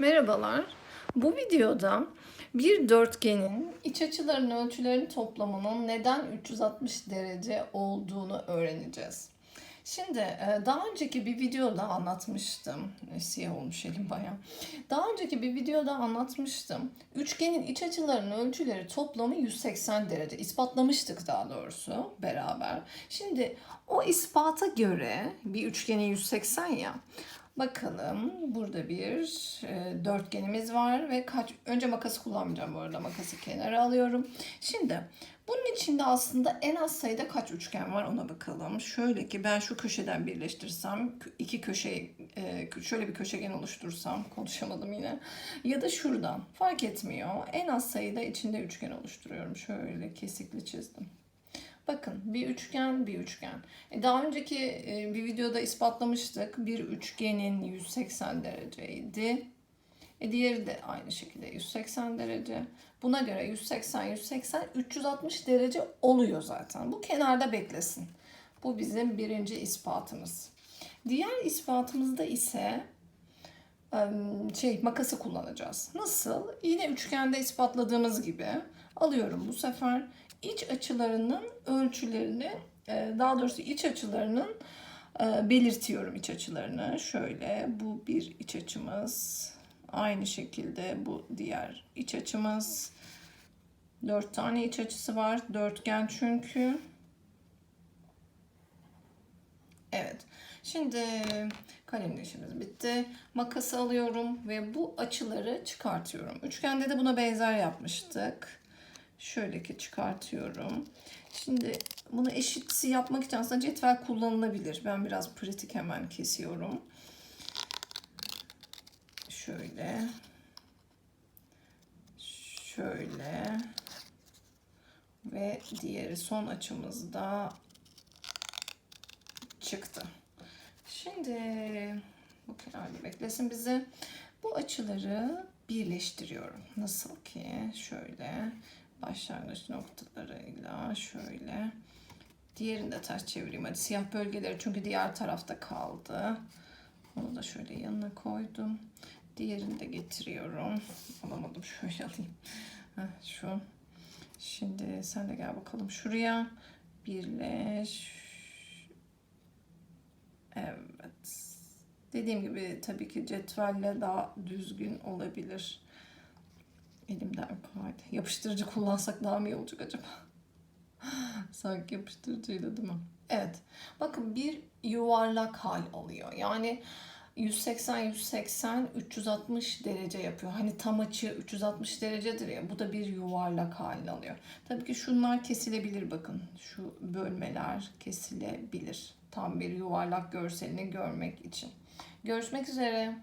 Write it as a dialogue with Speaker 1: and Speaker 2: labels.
Speaker 1: Merhabalar. Bu videoda bir dörtgenin iç açılarının ölçülerinin toplamının neden 360 derece olduğunu öğreneceğiz. Şimdi e, daha önceki bir videoda anlatmıştım. E, Siyah olmuş elim bayağı. Daha önceki bir videoda anlatmıştım. Üçgenin iç açılarının ölçüleri toplamı 180 derece. İspatlamıştık daha doğrusu beraber. Şimdi o ispata göre bir üçgenin 180 ya. Bakalım burada bir e, dörtgenimiz var ve kaç önce makası kullanmayacağım bu arada makası kenara alıyorum. Şimdi bunun içinde aslında en az sayıda kaç üçgen var ona bakalım. Şöyle ki ben şu köşeden birleştirsem iki köşe e, şöyle bir köşegen oluştursam konuşamadım yine ya da şuradan fark etmiyor. En az sayıda içinde üçgen oluşturuyorum. Şöyle kesikli çizdim. Bakın bir üçgen bir üçgen. E, daha önceki e, bir videoda ispatlamıştık. Bir üçgenin 180 dereceydi. E, diğeri de aynı şekilde 180 derece. Buna göre 180 180 360 derece oluyor zaten. Bu kenarda beklesin. Bu bizim birinci ispatımız. Diğer ispatımızda ise şey makası kullanacağız. Nasıl? Yine üçgende ispatladığımız gibi alıyorum bu sefer iç açılarının ölçülerini e, daha doğrusu iç açılarının e, belirtiyorum iç açılarını. Şöyle bu bir iç açımız. Aynı şekilde bu diğer iç açımız. Dört tane iç açısı var. Dörtgen çünkü. Evet. Şimdi kalemle işimiz bitti. Makası alıyorum ve bu açıları çıkartıyorum. Üçgende de buna benzer yapmıştık. Şöyle ki çıkartıyorum. Şimdi bunu eşit yapmak için aslında cetvel kullanılabilir. Ben biraz pratik hemen kesiyorum. Şöyle. Şöyle. Ve diğeri son açımızda Şimdi bu kenarda beklesin bizi. Bu açıları birleştiriyorum. Nasıl ki şöyle başlangıç noktalarıyla şöyle. Diğerini de ters çevireyim. Hadi siyah bölgeleri çünkü diğer tarafta kaldı. Onu da şöyle yanına koydum. Diğerini de getiriyorum. Alamadım şöyle alayım. Heh, şu. Şimdi sen de gel bakalım şuraya. Birleş. Evet. Dediğim gibi tabii ki cetvelle daha düzgün olabilir. Elimden kaydı. Yapıştırıcı kullansak daha mı iyi olacak acaba? Sanki yapıştırıcıyla değil mi? Evet. Bakın bir yuvarlak hal alıyor. Yani 180 180 360 derece yapıyor. Hani tam açı 360 derecedir ya. Bu da bir yuvarlak halini alıyor. Tabii ki şunlar kesilebilir bakın. Şu bölmeler kesilebilir. Tam bir yuvarlak görselini görmek için. Görüşmek üzere.